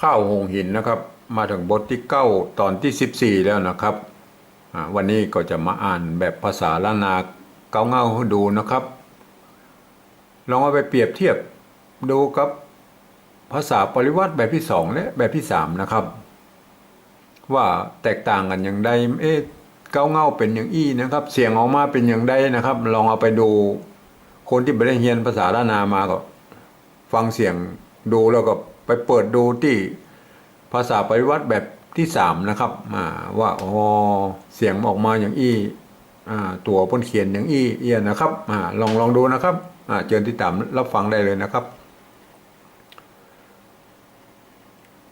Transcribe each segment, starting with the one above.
ข้าวหงหินนะครับ มาถึงบทที่เก้าตอนที่สิบสี่แล้วนะครับ วันนี้ก็จะมาอ่านแบบภาษาล้านนาเกาเงาดูนะครับ ลองเอาไปเปรียบเทียบดูกับภาษาปริวัติแบบที่สองและแบบที่สามนะครับ ว่าแตกต่างกันอย่างใดเอ๊ะเกาเงาเป็นอย่างอี้นะครับ เสียงออกมาเป็นอย่างใดนะครับ ลองเอาไปดูคนที่ไม่ได้เรียนภาษาล้านนามาก็ ฟังเสียงดูแล้วก็ ไปเปิดดูที่ภาษาปริวัติแบบที่สามนะครับอ่าว่าอ๋อเสียงออกมาอย่างอี้ตัวพ้นเขียนอย่างอี้เอียนะครับอ่าลองลองดูนะครับเชิญที่ตามรับฟังได้เลยนะครับ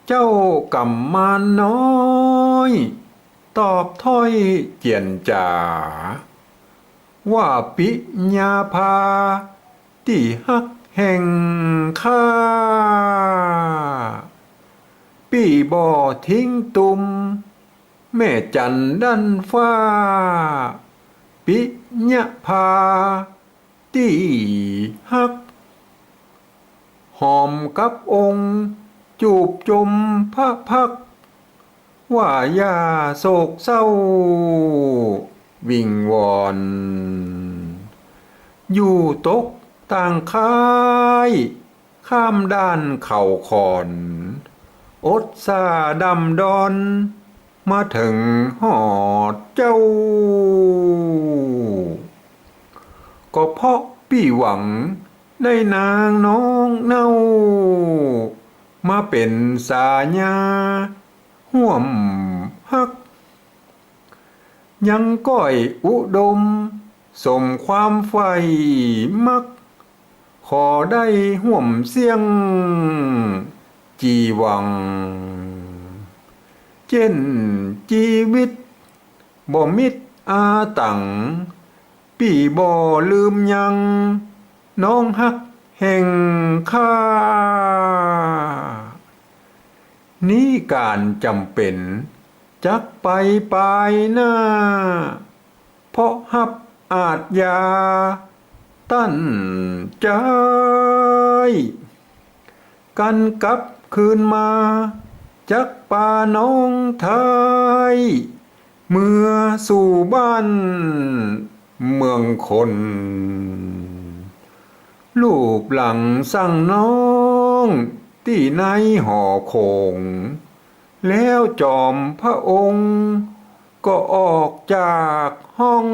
เจ้ากำมานน้อย ตอบถ้อยเจียนจ๋าว่าปิญาภาที่ฮัก แห่งข้าปี่บ่อทิ้งตุม แม่จันดันฟ้า ปิญาภาที่ฮัก หอมกับองค์ จูบจมพระพัก ว่าอย่าโศกเศร้า วิงวอน อยู่ตก ต่างค่ายข้ามด้านเข่าคอนอดซาดำดอน มาถึงหอดเจ้า ก็เพราะพี่หวังในนางน้องเน่า มาเป็นสาญาห่วมฮัก ยังก้อยอุดม สมความใฝ่มัก ขอได้ห่วมเสียง จีวัง เช่นชีวิตบ่มิดอาตังปีบ่ลืมยัง น้องฮักแห่งข้า นี่การจำเป็น จักไปปลายหน้า เพราะฮับอาจยา ตั้นใจกันกลับคืนมา จักป่าน้องไทย เมื่อสู่บ้าน เมืองคน ลูกหลังสั่งน้องที่ในหอคง แล้วจอมพระองค์ ก็ออกจากห้อง